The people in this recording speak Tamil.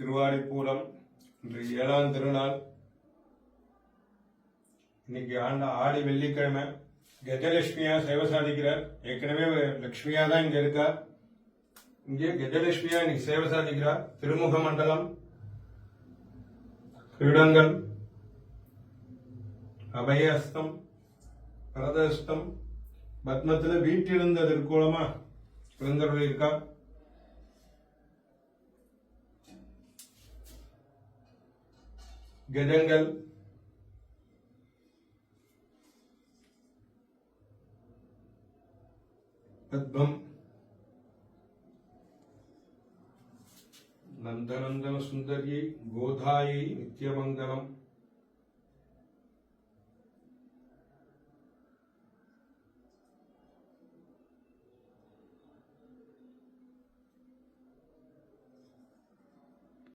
திருவாரிப்பூரம் இன்று ஏழாம் திருநாள். இன்னைக்கு ஆண்ட ஆடி வெள்ளிக்கிழமை. கஜலட்சுமியா சேவை சாதிக்கிறார். ஏற்கனவே லட்சுமியா தான் இங்க இருக்கா? இங்கே கஜலட்சுமியா இன்னைக்கு சேவை சாதிக்கிறார். திருமுக மண்டலம் கிரீடங்கள் அபயஸ்தம் பரதஸ்தம். பத்மத்துல வீட்டிலிருந்த திருக்கோலமா இருந்தவர்கள் இருக்கா? గజంగల్. పద్మం నందనందన సుందర్యై గోధాయై నిత్యమంగళం.